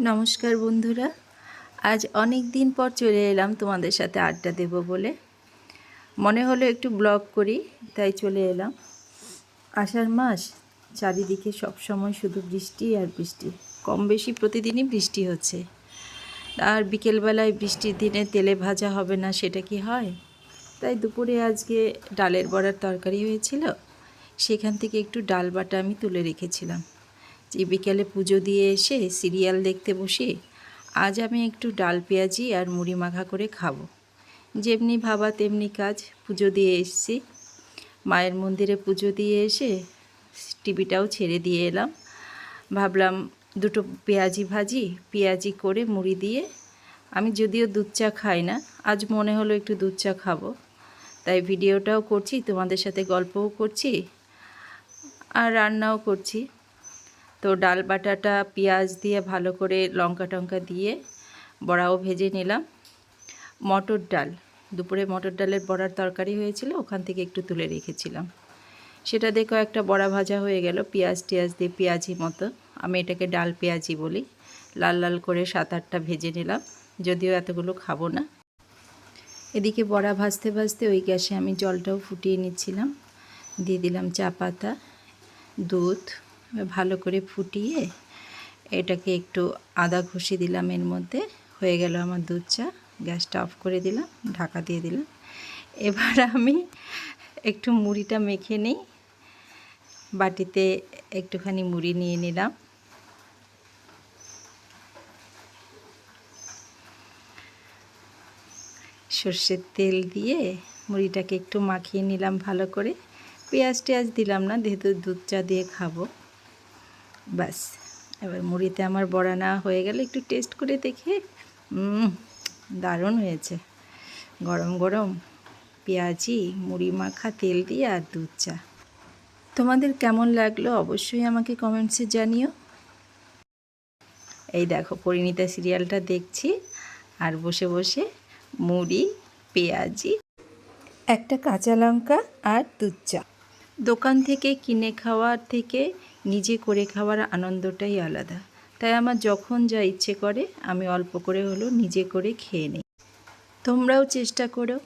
নমস্কার বন্ধুরা। আজ অনেক দিন পর চলে এলাম তোমাদের সাথে আড্ডা দেব বলে। মনে হলো একটু ব্লগ করি, তাই চলে এলাম। আষাঢ় মাস, চারিদিকে সব সময় শুধু বৃষ্টি আর বৃষ্টি। কম বেশি প্রতিদিনই বৃষ্টি হচ্ছে। আর বিকেলবেলায় বৃষ্টির দিনে তেলে ভাজা হবে না, সেটা কি হয়? তাই দুপুরে আজকে ডালের বড়ার তরকারি হয়েছিল। সেখান থেকে একটু ডাল বাটা আমি তুলে রেখেছিলাম। যে বিকেলে পুজো দিয়ে এসে সিরিয়াল দেখতে বসে, আজ আমি একটু ডাল পেঁয়াজি আর মুড়ি মাখা করে খাব। যেমনি ভাবা তেমনি কাজ, পুজো দিয়ে এসছি। মায়ের মন্দিরে পুজো দিয়ে এসে টিভিটাও ছেড়ে দিয়ে এলাম। ভাবলাম দুটো পেঁয়াজি ভাজি, পেঁয়াজি করে মুড়ি দিয়ে, আমি যদিও দুধ চা খাই না, আজ মনে হলো একটু দুধ চা খাব। তাই ভিডিওটাও করছি, তোমাদের সাথে গল্পও করছি আর রান্নাও করছি। তো ডাল বাটাটা পেঁয়াজ দিয়ে ভালো করে লঙ্কা টঙ্কা দিয়ে বড়াও ভেজে নিলাম। মটর ডাল, দুপুরে মটর ডালের বড়ার তরকারি হয়েছিল, ওখান থেকে একটু তুলে রেখেছিলাম। সেটা দেখো একটা বড়া ভাজা হয়ে গেল, পেঁয়াজ টিয়াজ দিয়ে পেঁয়াজি মতো। আমি এটাকে ডাল পেঁয়াজি বলি, লাল লাল করে সাত আটটা ভেজে নিলাম, যদিও এতগুলো খাব না। এদিকে বড়া ভাজতে ভাজতে ওই গ্যাসে আমি জলটাও ফুটিয়ে নিচ্ছিলাম। দিয়ে দিলাম চা পাতা, দুধ ভালো করে ফুটিয়ে এটাকে একটু আদা ঘষি দিলাম এর মধ্যে। হয়ে গেল আমার দুধ চা। গ্যাসটা অফ করে দিলাম, ঢাকা দিয়ে দিলাম। এবার আমি একটু মুড়িটা মেখে নিই। বাটিতে একটুখানি মুড়ি নিয়ে নিলাম। সর্ষের তেল দিয়ে মুড়িটাকে একটু মাখিয়ে নিলাম ভালো করে। পেঁয়াজ টেয়াজ দিলাম না, যেহেতু দুধ চা দিয়ে খাব। ব্যাস। এবার মুড়িতে আমার বড়া না হয়ে গেলে একটু টেস্ট করে দেখে দারুণ হয়েছে। গরম গরম পেঁয়াজি, মুড়ি মাখা, তেল দিয়ে আর দুধ চা। তোমাদের কেমন লাগল অবশ্যই আমাকে কমেন্টসে জানিও। এই দেখো, পরিণীতা সিরিয়ালটা দেখছি আর বসে বসে মুড়ি, পেঁয়াজি, একটা কাঁচা লঙ্কা আর দুধ চা। দোকান থেকে কিনে খাওয়ার থেকে নিজে করে খাওয়ার আনন্দটাই আলাদা। তাই আমার যখন যা ইচ্ছে করে, আমি অল্প করে হলেও নিজে করে খেয়ে নিই। তোমরাও চেষ্টা করো।